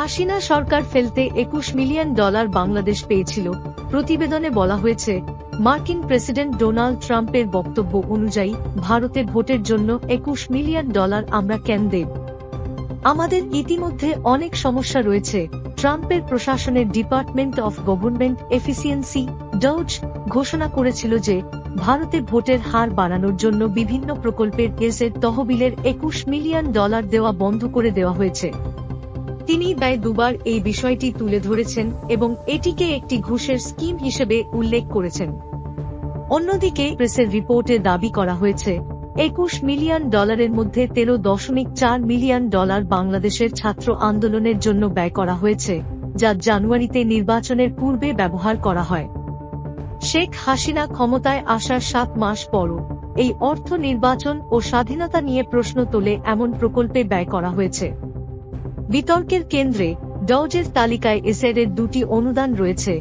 হাসিনা সরকার ফেলতে একুশ million dollar Bangladesh পেয়েছিল। প্রতিবেদনে বলা হয়েছে, মার্কিন প্রেসিডেন্ট ডোনাল্ড ট্রাম্পের বক্তব্য অনুযায়ী ভারতে ভোটের জন্য একুশ মিলিয়ন ডলার আমরা কেন দেব? আমাদের ইতিমধ্যে অনেক সমস্যা রয়েছে। ট্রাম্পের প্রশাসনের department of government efficiency, DOGE, ঘোষণা করেছিল যে, ভারতে ভোটের হার বাড়ানোর জন্য বিভিন্ন প্রকল্পের কেসের তহবিলের একুশ মিলিয়ন ডলার দেওয়া বন্ধ করে দেওয়া হয়েছে। তিনি ব্যয় দুবার এই বিষয়টি তুলে ধরেছেন এবং এটিকে একটি ঘুষের স্কিম হিসেবে উল্লেখ করেছেন। অন্যদিকে প্রেসের রিপোর্টে দাবি করা হয়েছে, একুশ মিলিয়ন ডলারের মধ্যে তেরো দশমিক চার মিলিয়ন ডলার বাংলাদেশের ছাত্র আন্দোলনের জন্য ব্যয় করা হয়েছে, যা জানুয়ারিতে নির্বাচনের পূর্বে ব্যবহার করা হয়। শেখ হাসিনা ক্ষমতায় আসার সাত মাস পরও এই অর্থ নির্বাচন ও স্বাধীনতা নিয়ে প্রশ্ন তোলে এমন প্রকল্পে ব্যয় করা হয়েছে। বিতর্কের কেন্দ্রে ডজেস তালিকায় এসের দুটি অনুদান রয়েছে,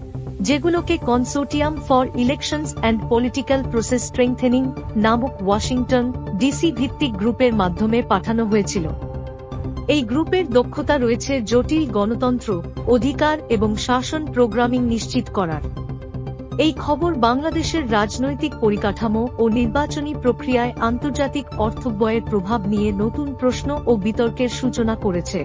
যেগুলোকে consortium for elections and political process strengthening নামক ওয়াশিংটন ডিসি ভিত্তিক গ্রুপের মাধ্যমে পাঠানো হয়েছিল। এই গ্রুপের দক্ষতা রয়েছে জটিল গণতন্ত্র, অধিকার এবং শাসন প্রোগ্রামিং নিশ্চিত করার। এই খবর বাংলাদেশের রাজনৈতিক পরিকাঠামো ও নির্বাচনী প্রক্রিয়ায় আন্তর্জাতিক অর্থব্যয়ের প্রভাব নিয়ে নতুন প্রশ্ন ও বিতর্কের সূচনা করেছে।